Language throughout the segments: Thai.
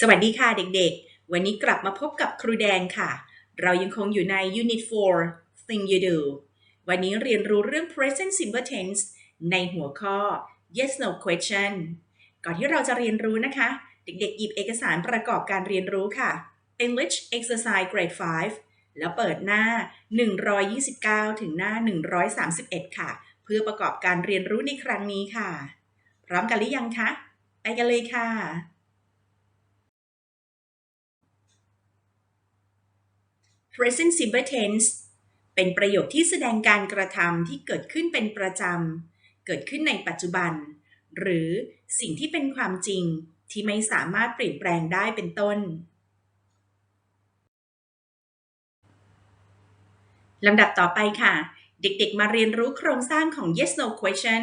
สวัสดีค่ะเด็กๆ วันนี้กลับมาพบกับครูแดงค่ะ เรายังคงอยู่ใน Unit 4 Thing You Do วันนี้เรียนรู้เรื่อง Present Simple Tense ในหัวข้อ Yes No Question ก่อนที่เราจะเรียนรู้นะคะ เด็กๆ หยิบเอกสารประกอบการเรียนรู้ค่ะ English Exercise Grade 5 แล้วเปิดหน้า 129 ถึงหน้า 131 ค่ะ เพื่อประกอบการเรียนรู้ในครั้งนี้ค่ะ พร้อมกันหรือยังคะ ไปกันเลยค่ะ present simple tense เป็นประโยคที่แสดงการกระทำที่เกิดขึ้นเป็นประจำ เกิดขึ้นในปัจจุบัน หรือสิ่งที่เป็นความจริงที่ไม่สามารถเปลี่ยนแปลงได้เป็นต้นลำดับต่อไปค่ะ เด็กๆ มาเรียนรู้โครงสร้างของ yes no question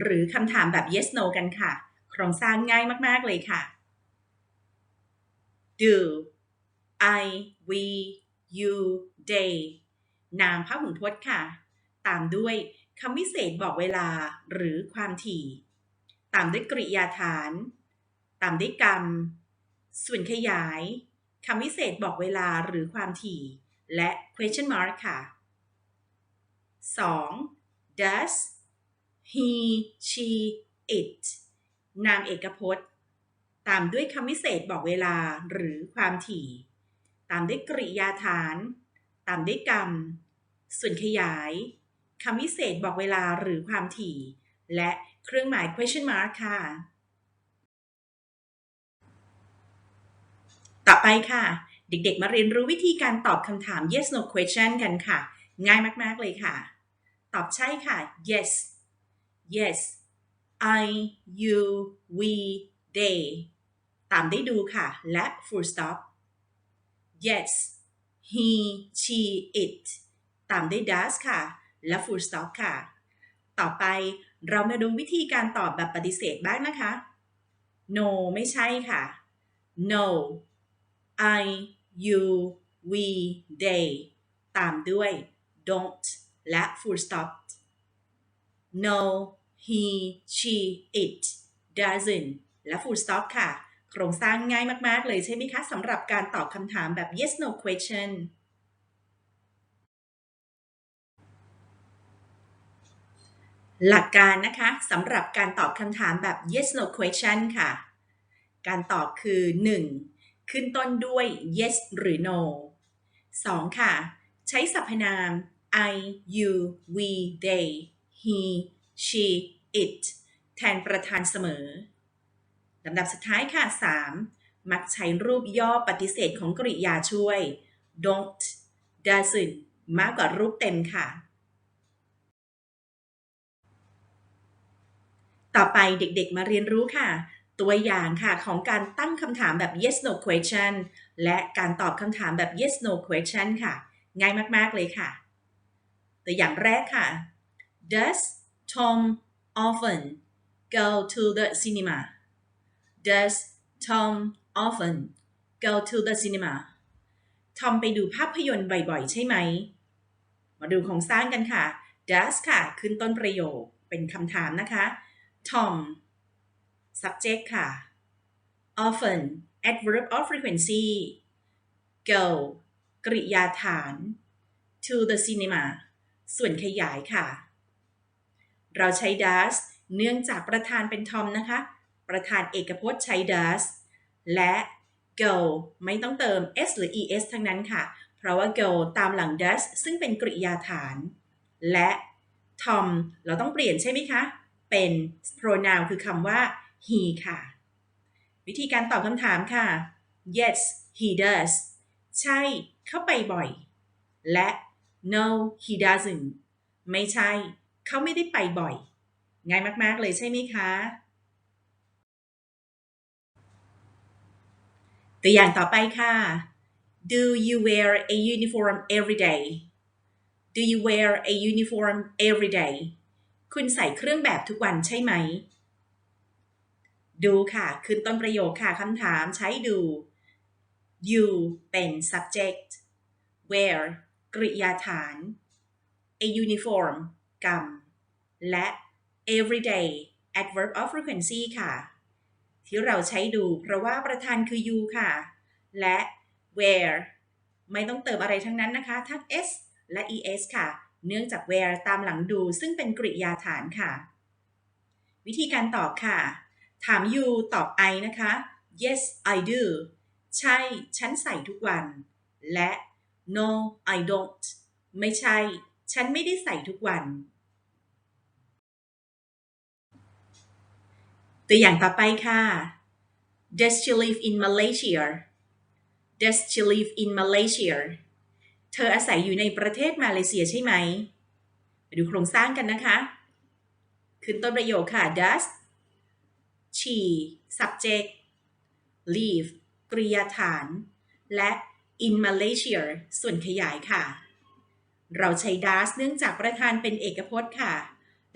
หรือคำถามแบบ yes no กันค่ะ โครงสร้างง่ายมาก ๆ เลยค่ะ do I we you they นามพหุพจน์ค่ะ ตามด้วยคำวิเศษบอกเวลาหรือความถี่ ตามด้วยกริยาฐาน ตามด้วยกรรม ส่วนขยายคำวิเศษบอกเวลาหรือความถี่ และ question mark ค่ะ 2. does he she it นามเอกพจน์ ตามด้วยคำวิเศษบอกเวลาหรือความถี่ามด้วยกริยาฐาน ตามด้วยกรรม ส่วนขยายคำวิเศษบอกเวลาหรือความถี่ และเครื่องหมาย question mark ค่ะ ต่อไปค่ะ เด็กๆมาเรียนรู้วิธีการตอบคำถาม yes no question กันค่ะ ง่ายมากๆเลยค่ะ ตอบใช่ค่ะ yes yes I you we they ตามได้ดูค่ะ และ full stop yes he she it ตามด้วย does ค่ะ และ full stop ค่ะ ต่อไปเรามาดูวิธีการตอบแบบปฏิเสธบ้างนะคะ no ไม่ใช่ค่ะ no I you we they ตามด้วย don't และ full stop no he she it doesn't และ full stop ค่ะ ครงสร้างง่ายมาก ๆ เลยใช่ไหมคะสำหรับการตอบคำถามแบบ yes no question หลักการนะคะสำหรับการตอบคำถามแบบ yes no question ค่ะ การตอบคือ 1. ขึ้นต้นด้วย yes หรือ no 2. ค่ะ ใช้สรรพนาม I you we they he she it แทนประธานเสมอ ลำดับสุดท้ายค่ะ 3. มักใช้รูปย่อปฏิเสธของกริยาช่วย don't doesn't มากกว่ารูปเต็มค่ะ ต่อไปเด็กๆมาเรียนรู้ค่ะ ตัวอย่างค่ะของการตั้งคำถามแบบ yes no question และการตอบคำถามแบบ yes no question ค่ะ ง่ายมากๆเลยค่ะ ตัวอย่างแรกค่ะ Does Tom often go to the cinema Does Tom often go to the cinema ทอมไปดูภาพยนตร์บ่อยๆ ใช่ไหม มาดูโครงสร้างกันค่ะ does ค่ะ ขึ้นต้นประโยค เป็นคำถามนะคะ Tom subject ค่ะ often adverb of frequency go กริยาฐาน to the cinema ส่วนขยายค่ะ เราใช้ does เนื่องจากประธานเป็น Tom นะคะ ประธานเอกพจน์ใช้ does และ go ไม่ต้องเติม s หรือ es ทั้งนั้นค่ะ เพราะว่า go ตามหลัง does ซึ่งเป็นกริยาฐาน และ Tom เราต้องเปลี่ยนใช่ไหมคะ เป็น pronoun คือคำว่า he ค่ะ วิธีการตอบคำถามค่ะ yes he does ใช่ เข้าไปบ่อย และ no he doesn't ไม่ใช่ เขาไม่ได้ไปบ่อย ง่ายมาก ๆ เลยใช่ไหมคะ ตัวอย่างต่อไปค่ะ Do you wear a uniform every day Do you wear a uniform every day คุณใส่เครื่องแบบทุกวันใช่ไหม ดูค่ะ ขึ้นต้นประโยคค่ะคำถามใช้ดู you เป็น subject wear กริยาฐาน a uniform กรรม และ everyday adverb of frequency ค่ะ ที่เราใช้ดู เพราะว่าประธานคือ you ค่ะ และ where ไม่ต้องเติมอะไรทั้งนั้นนะคะ ทั้ง s และ es ค่ะ เนื่องจาก where ตามหลังดู ซึ่งเป็นกริยาฐานค่ะ วิธีการตอบค่ะ ถาม you ตอบ I นะคะ yes I do ใช่ ฉันใส่ทุกวัน และ no I don't ไม่ใช่ ฉันไม่ได้ใส่ทุกวัน ตัวอย่างต่อไปค่ะ Does she live in Malaysia Does she live in Malaysia เธออาศัยอยู่ในประเทศมาเลเซียใช่ไหมไปดูโครงสร้างกันนะคะ ขึ้นต้นประโยคค่ะ Does she subject live กริยาฐาน และ in Malaysia ส่วนขยายค่ะ เราใช้ does เนื่องจากประธานเป็นเอกพจน์ค่ะ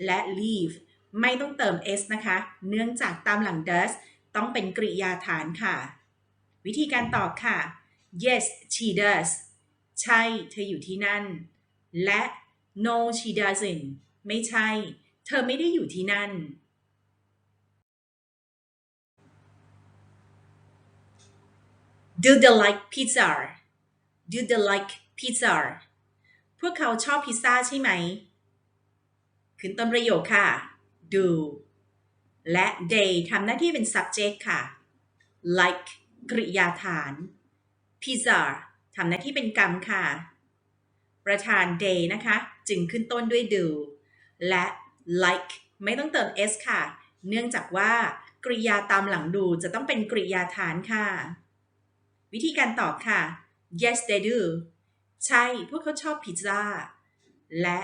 และ live ไม่ต้องเติม s นะคะ เนื่องจากตามหลัง does ต้องเป็นกริยาฐานค่ะ วิธีการตอบค่ะ yes she does ใช่เธออยู่ที่นั่น และ no she doesn't ไม่ใช่ เธอไม่ได้อยู่ที่นั่น Do they like pizza Do they like pizza พวกเขาชอบพิซซ่าใช่ไหม ขึ้นต้นประโยคค่ะ do และ they ทำหน้าที่เป็น subject ค่ะ like กริยาฐาน pizza ทำหน้าที่เป็นกรรมค่ะ ประธาน they นะคะ จึงขึ้นต้นด้วย do และ like ไม่ต้องเติม s ค่ะ เนื่องจากว่ากริยาตามหลังดูจะต้องเป็นกริยาฐานค่ะ วิธีการตอบค่ะ yes they do ใช่ พวกเขาชอบพิซซ่า และ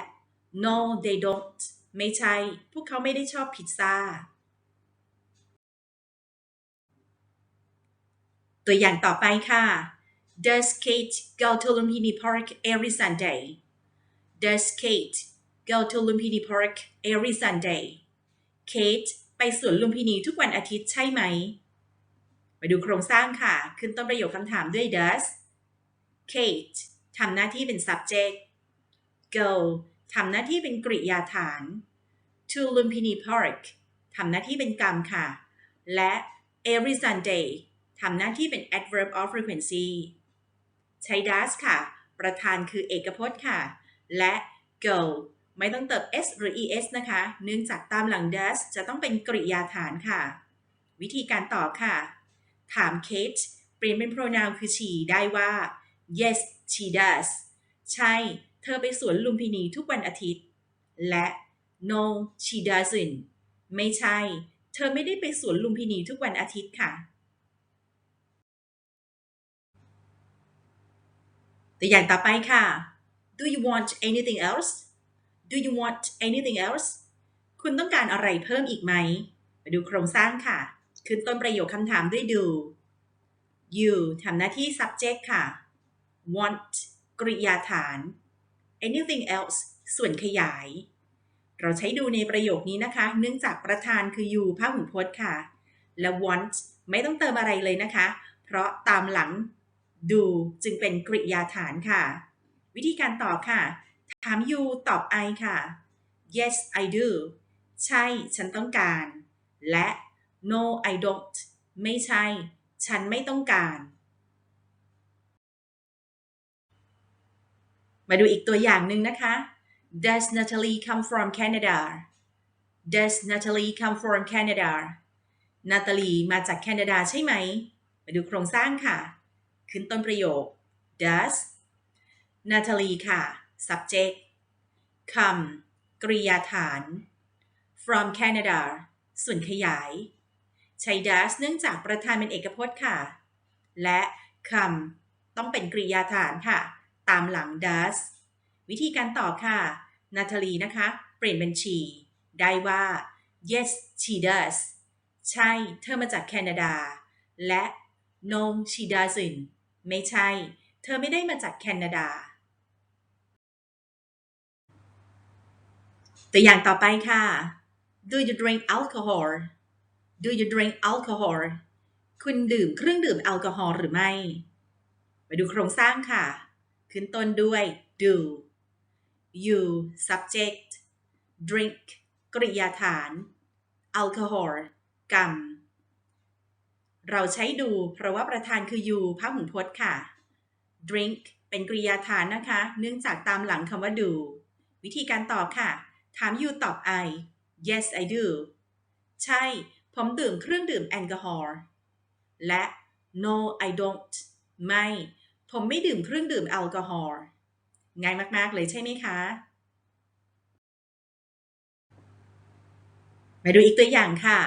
no they don't ไม่ใช่ พวกเขาไม่ได้ชอบพิซซ่า ตัวอย่างต่อไปค่ะ Does Kate go to Lumpini Park every Sunday? Does Kate go to Lumpini Park every Sunday? Kate ไปสวนลุมพินีทุกวันอาทิตย์ใช่ไหม มาดูโครงสร้างค่ะ ขึ้นต้นประโยคคำถามด้วย does Kate ทำหน้าที่เป็น subject go ทำหน้าที่เป็นกริยาฐาน to Lumpini Park ทำหน้าที่เป็นกรรมค่ะ และ every Sunday ทำหน้าที่เป็น adverb of frequency ใช้ does ค่ะ ประธานคือเอกพจน์ค่ะ และ go ไม่ต้องเติม s หรือ es นะคะ เนื่องจากตามหลัง does จะต้องเป็นกริยาฐานค่ะ วิธีการตอบค่ะ ถาม Kate เปลี่ยนเป็น pronoun คือ she ได้ว่า yes she does ใช่ เธอไปสวนลุมพินีทุกวันอาทิตย์ และ no she doesn't ไม่ใช่ เธอไม่ได้ไปสวนลุมพินีทุกวันอาทิตย์ค่ะ ตัวอย่างต่อไปค่ะ Do you want anything else Do you want anything else คุณต้องการอะไรเพิ่มอีกไหม มาดูโครงสร้างค่ะ ขึ้นต้นประโยคคำถามด้วย do you ทำหน้าที่ subject ค่ะ want กริยาฐาน anything else ส่วนขยาย เราใช้ดูในประโยคนี้นะคะ เนื่องจากประธานคือ you พหูพจน์ค่ะ และ want ไม่ต้องเติมอะไรเลยนะคะ เพราะตามหลัง do จึงเป็นกริยาฐานค่ะ วิธีการตอบค่ะ ถาม you ตอบ I ค่ะ yes I do ใช่ ฉันต้องการ และ no I don't ไม่ใช่ ฉันไม่ต้องการ มาดูอีกตัวอย่างหนึ่งนะคะ Does Natalie come from Canada Does Natalie come from Canada นาตาลีมาจากแคนาดาใช่ไหม มาดูโครงสร้างค่ะ ขึ้นต้นประโยค Does Natalie ค่ะ subject come กริยาฐาน from Canada ส่วนขยาย ใช้ does เนื่องจากประธานเป็นเอกพจน์ค่ะ และ come ต้องเป็นกริยาฐานค่ะ ตามหลัง does วิธีการตอบค่ะนาตาลีนะคะ เปลี่ยนเป็น she ได้ว่า yes she does ใช่ เธอมาจากแคนาดา และ no she doesn't ไม่ใช่ เธอไม่ได้มาจากแคนาดา ตัวอย่างต่อไปค่ะ Do you drink alcohol Do you drink alcohol คุณดื่มเครื่องดื่มแอลกอฮอล์หรือไม่ไปดูโครงสร้างค่ะ ขึ้นต้นด้วย do you subject drink กริยาฐาน alcohol กรรม เราใช้ดูเพราะว่าประธานคือ you พหูพจน์ค่ะ drink เป็นกริยาฐานนะคะ เนื่องจากตามหลังคำว่า do วิธีการตอบค่ะ ถาม you ตอบ I yes I do ใช่ ผมดื่มเครื่องดื่มแอลกอฮอล์และ no I don't ไม่ ผมไม่ดื่มเครื่องดื่มแอลกอฮอล์ง่ายมาก ๆ เลยใช่ไหมคะ มาดูอีกตัวอย่างค่ะ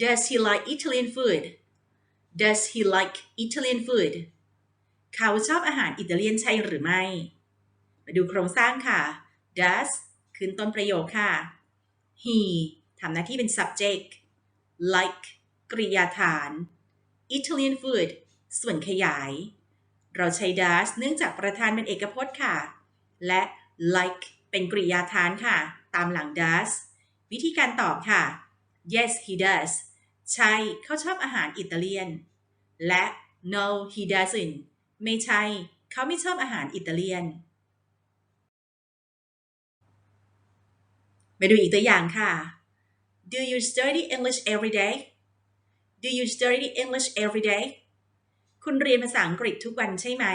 Does he like Italian food Does he like Italian food เขาชอบอาหารอิตาเลียนใช่หรือไม่ มาดูโครงสร้างค่ะ Does ขึ้นต้นประโยคค่ะ He ทำหน้าที่เป็น subject like กริยาฐาน Italian food ส่วนขยาย เราใช้ does เนื่องจากประธานเป็นเอกพจน์ค่ะ และ like เป็นกริยาฐานค่ะ ตามหลัง does วิธีการตอบค่ะ yes he does ใช่ เขาชอบอาหารอิตาเลียน และ no he doesn't ไม่ใช่ เขาไม่ชอบอาหารอิตาเลียนมาดูอีกตัวอย่างค่ะ Do you study English every day Do you study English every day คุณเรียนภาษาอังกฤษทุกวันใช่ไหม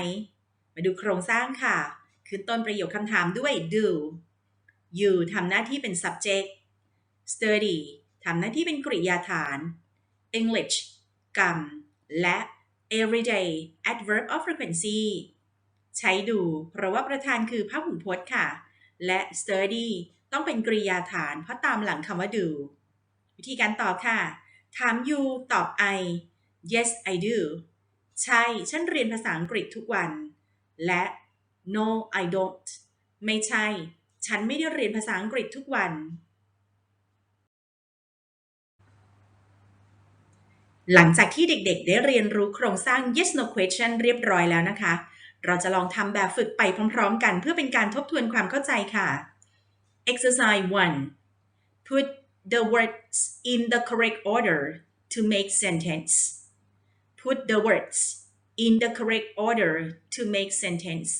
มาดูโครงสร้างค่ะ คือต้นประโยคคำถามด้วย do you ทำหน้าที่เป็น subject study ทำหน้าที่เป็นกริยาฐาน English กรรม และ everyday adverb of frequency ใช้ดู เพราะว่าประธานคือพหูพจน์ค่ะ และ study ต้องเป็นกริยาฐานเพราะตามหลังคำว่า do วิธีการตอบค่ะ ถาม you ตอบ I yes I do ใช่ ฉันเรียนภาษาอังกฤษทุกวัน และ no I don't ไม่ใช่ ฉันไม่ได้เรียนภาษาอังกฤษทุกวัน หลังจากที่เด็กๆ ได้เรียนรู้โครงสร้าง yes no question เรียบร้อยแล้วนะคะ เราจะลองทำแบบฝึกไปพร้อมๆ กันเพื่อเป็นการทบทวนความเข้าใจค่ะ exercise 1 put the words in the correct order to make sentence put the words in the correct order to make sentence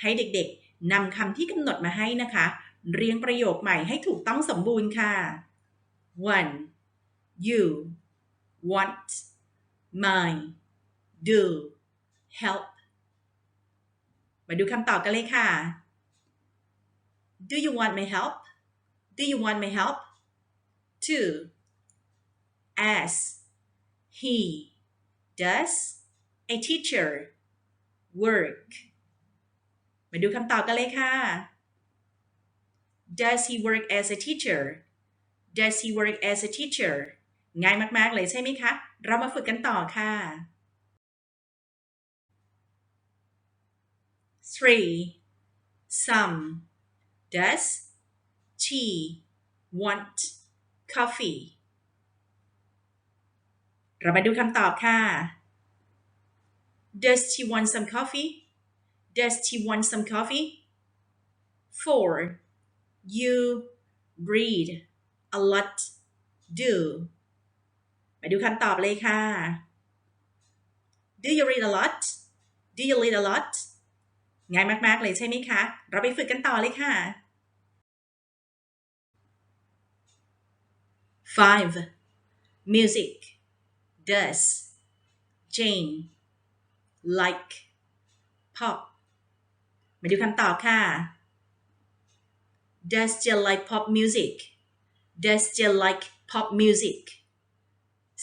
ให้เด็กๆนำคำที่กำหนดมาให้นะคะ เรียงประโยคใหม่ให้ถูกต้องสมบูรณ์ค่ะ one you want mine do help มาดูคำตอบกันเลยค่ะ Do you want my help Do you want my help two as he does a teacher work มาดูคำตอบกันเลยค่ะ Does he work as a teacher Does he work as a teacher ง่ายมาก ๆ เลยใช่ไหมคะ เรามาฝึกกันต่อค่ะ three some does she want coffee เรามาดูคำตอบค่ะ Does she want some coffee? Does she want some coffee? Four. You read a lot. Do. มาดูคำตอบเลยค่ะ Do you read a lot? Do you read a lot? ง่ายมาก ๆ เลยใช่ไหมคะ เราไปฝึกกันต่อเลยค่ะ five music does Jane like pop มาดูคำตอบค่ะ Does Jill like pop music Does Jill like pop music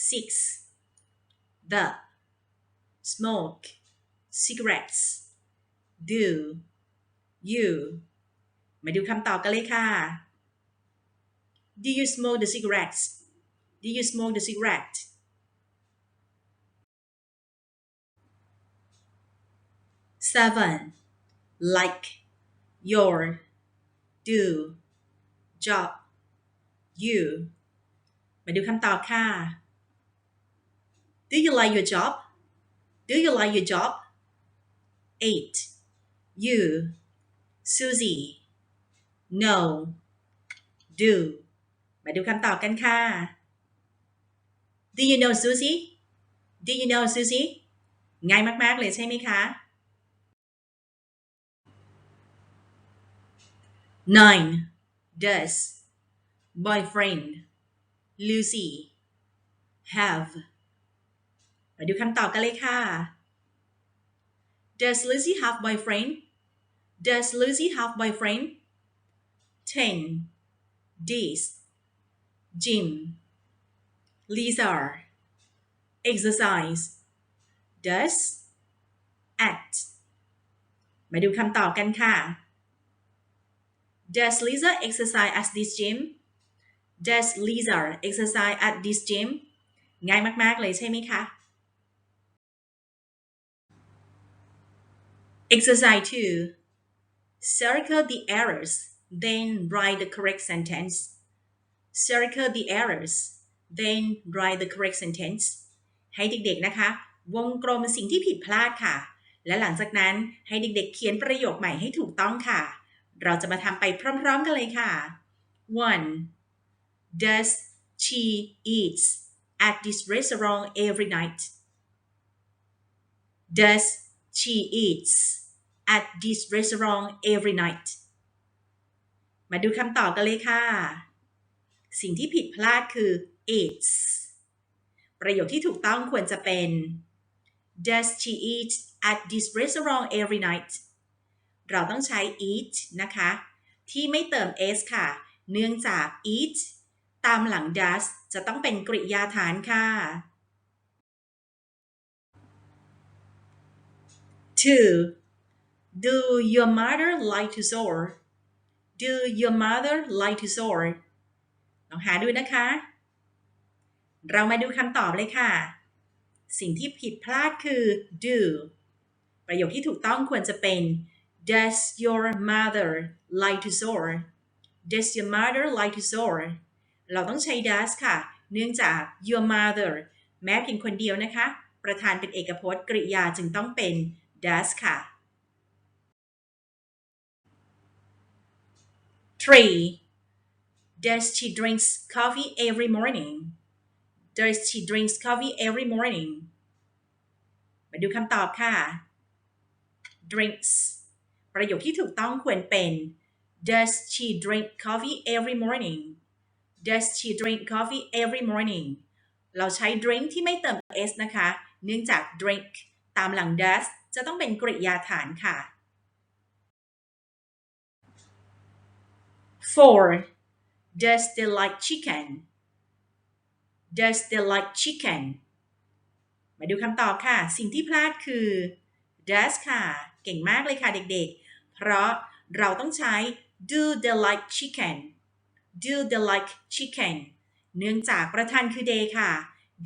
six the smoke cigarettes do you มาดูคำตอบกันเลยค่ะ Do you smoke the cigarettes Do you smoke the cigarette seven like your do job you มาดูคำตอบค่ะ Do you like your job Do you like your job eight you Susie no do มาดูคำตอบกันค่ะ Do you know Susie Do you know Susie ง่ายมาก ๆ เลยใช่ไหมคะ nine does boyfriend Lucy have มาดูคำตอบกันเลยค่ะ Does Lucy have boyfriend Does Lucy have boyfriend 10 This Gym Lisa Exercise Does At มาดูคำตอบกันค่ะ Does Lisa exercise at this gym Does Lisa exercise at this gym ง่ายมาก ๆ เลยใช่ไหมคะ Exercise 2 Circle the errors, then write the correct sentence. Circle the errors, then write the correct sentence. ให้เด็ก ๆ นะคะ วงกลมสิ่งที่ผิดพลาดค่ะ และหลังจากนั้นให้เด็ก ๆ เขียนประโยคใหม่ให้ถูกต้องค่ะ เราจะมาทำไปพร้อมๆกันเลยค่ะ 1. Does she eats at this restaurant every night? Does she eats at this restaurant every night มาดูคำตอบกันเลยค่ะ สิ่งที่ผิดพลาดคือ eats ประโยคที่ถูกต้องควรจะเป็น Does she eat at this restaurant every night เราต้องใช้ eat นะคะ ที่ไม่เติม s ค่ะ เนื่องจาก eat ตามหลัง does จะต้องเป็นกริยาฐานค่ะ 2. Do your mother like to sew? Do your mother like to sew? ลองหาดูนะคะ เรามาดูคำตอบเลยค่ะ สิ่งที่ผิดพลาดคือ do ประโยคที่ถูกต้องควรจะเป็น Does your mother like to sew? Does your mother like to sew? เราต้องใช้ does ค่ะ เนื่องจาก your mother แม้เพียงคนเดียวนะคะ ประธานเป็นเอกพจน์กริยาจึงต้องเป็น does ค่ะ 3. Does she drinks coffee every morning? Does she drinks coffee every morning? มาดูคำตอบค่ะ drinks ประโยคที่ถูกต้องควรเป็น Does she drink coffee every morning? Does she drink coffee every morning? เราใช้ drink ที่ไม่เติม s นะคะ เนื่องจาก drink ตามหลัง does จะต้องเป็นกริยาฐานค่ะ 4. Does they like chicken? Does they like chicken? มาดูคำตอบค่ะ สิ่งที่พลาดคือ does ค่ะ เก่งมากเลยค่ะเด็กๆ เพราะเราต้องใช้ do they like chicken do they like chicken เนื่องจากประธานคือ they ค่ะ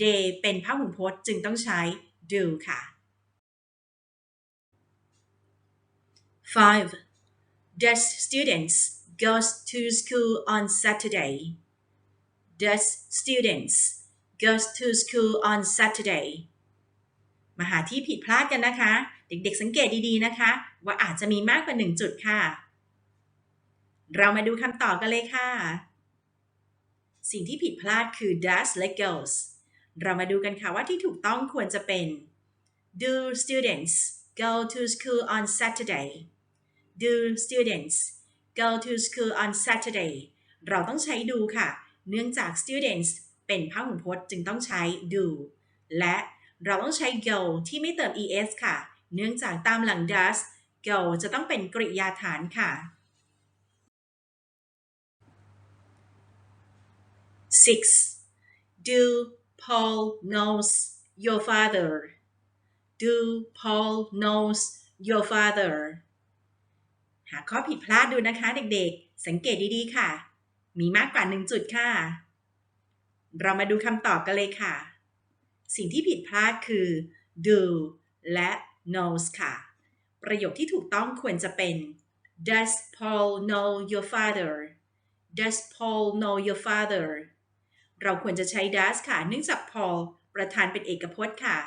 they เป็นพหุพจน์จึงต้องใช้ do ค่ะ 5. Does students goes to school on Saturday? Does students goes to school on Saturday? มาหาที่ผิดพลาดกันนะคะ เด็กๆสังเกตดีๆนะคะ ว่าอาจจะมีมากกว่าหนึ่งจุดค่ะ เรามาดูคำตอบกันเลยค่ะ สิ่งที่ผิดพลาดคือ does และ goes เรามาดูกันค่ะว่าที่ถูกต้องควรจะเป็น Do students go to school on Saturday? Do students go to school on Saturday เราต้องใช้ดูค่ะ เนื่องจาก students เป็นพหุพจน์จึงต้องใช้ do และเราต้องใช้ go ที่ไม่เติม es ค่ะ เนื่องจากตามหลัง does go จะต้องเป็นกริยาฐานค่ะ 6. Do Paul knows your father? Do Paul knows your father? หาข้อผิดพลาดดูนะคะเด็กๆ สังเกตดีๆ ค่ะ มีมากกว่าหนึ่งจุดค่ะ เรามาดูคำตอบกันเลยค่ะ สิ่งที่ผิดพลาดคือ do และ knows ค่ะ ประโยคที่ถูกต้องควรจะเป็น Does Paul know your father Does Paul know your father เราควรจะใช้ does ค่ะ เนื่องจาก Paul ประธานเป็นเอกพจน์ค่ะ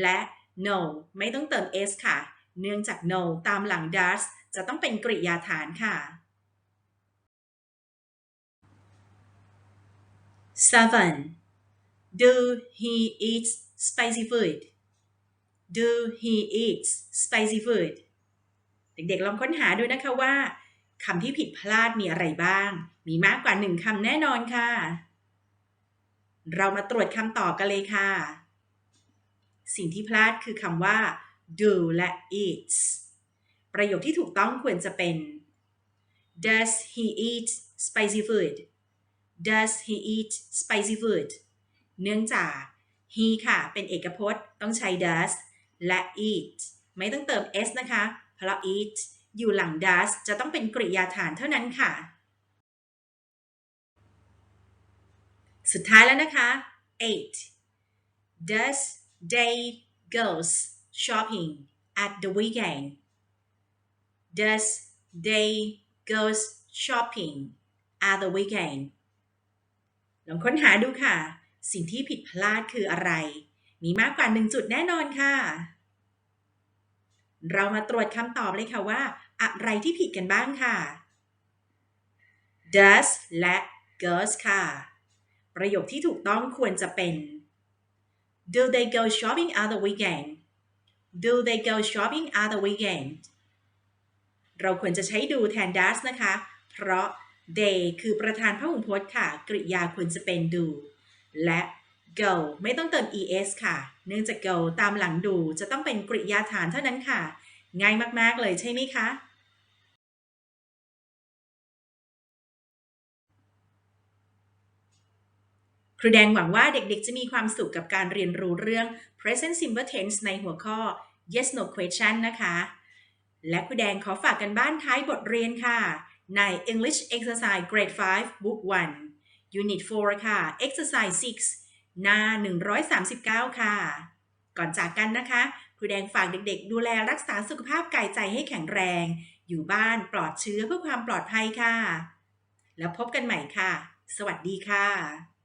และ know ไม่ต้องเติม s ค่ะ เนื่องจาก know ตามหลัง does จะต้องเป็นกริยาฐานค่ะ 7. Do he eat spicy food? Do he eats spicy food? เด็กๆลองค้นหาดูนะคะว่าคำที่ผิดพลาดมีอะไรบ้าง มีมากกว่าหนึ่งคำแน่นอนค่ะ เรามาตรวจคำตอบกันเลยค่ะ สิ่งที่พลาดคือคำว่า do และ eats ประโยคที่ถูกต้องควรจะเป็น Does he eat spicy food Does he eat spicy food เนื่องจาก he ค่ะ เป็นเอกพจน์ต้องใช้ does และ eat ไม่ต้องเติม s นะคะ เพราะ eat อยู่หลัง does จะต้องเป็นกริยาฐานเท่านั้นค่ะ สุดท้ายแล้วนะคะ eight Does Dave goes shopping at the weekend Does Dave goes shopping at the weekend ลองค้นหาดูค่ะ สิ่งที่ผิดพลาดคืออะไร มีมากกว่าหนึ่งจุดแน่นอนค่ะ เรามาตรวจคำตอบเลยค่ะว่า อะไรที่ผิดกันบ้างค่ะ does และ goes ค่ะ ประโยคที่ถูกต้องควรจะเป็น Do they go shopping at the weekend Do they go shopping at the weekend เราควรจะใช้ดูแทน does นะคะ เพราะ they คือประธานพหุพจน์ค่ะ กริยาควรจะเป็น do และ go ไม่ต้องเติม es ค่ะ เนื่องจาก go ตามหลัง do จะต้องเป็นกริยาฐานเท่านั้นค่ะ ง่ายมากๆเลยใช่ไหมคะ ครูแดงหวังว่าเด็กๆ จะมีความสุขกับการเรียนรู้เรื่อง present simple tense ในหัวข้อ yes no question นะคะ และครูแดงขอฝากกันบ้านท้ายบทเรียนค่ะ ใน English Exercise Grade 5 Book 1 Unit 4 ค่ะ Exercise 6 หน้า 139 ค่ะ ก่อนจากกันนะคะครูแดงฝากเด็กๆ ดูแลรักษาสุขภาพกายใจให้แข็งแรง อยู่บ้านปลอดเชื้อเพื่อความปลอดภัยค่ะ แล้วพบกันใหม่ค่ะ สวัสดีค่ะ